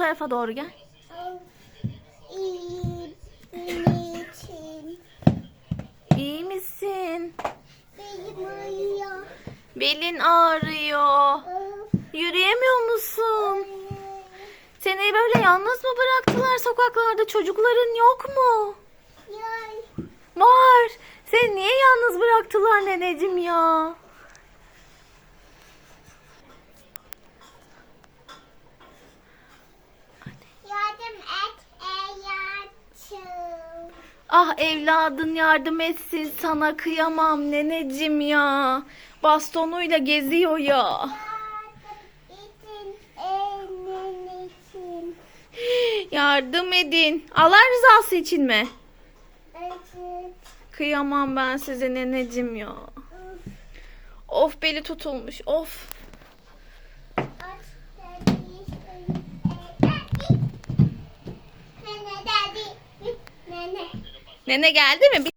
tarafa doğru gel. İyi misin? benim uyuyor. Belin ağrıyor. Yürüyemiyor musun? Seni böyle yalnız mı bıraktılar sokaklarda? Çocukların yok mu? Yay. Var. Seni niye yalnız bıraktılar neneciğim ya? Ah evladın yardım etsin sana kıyamam neneciğim ya. Bastonuyla geziyor ya. Yardım edin. Allah rızası için mi? Evet. Kıyamam ben size neneciğim ya. Of beli tutulmuş of. Nene geldi mi?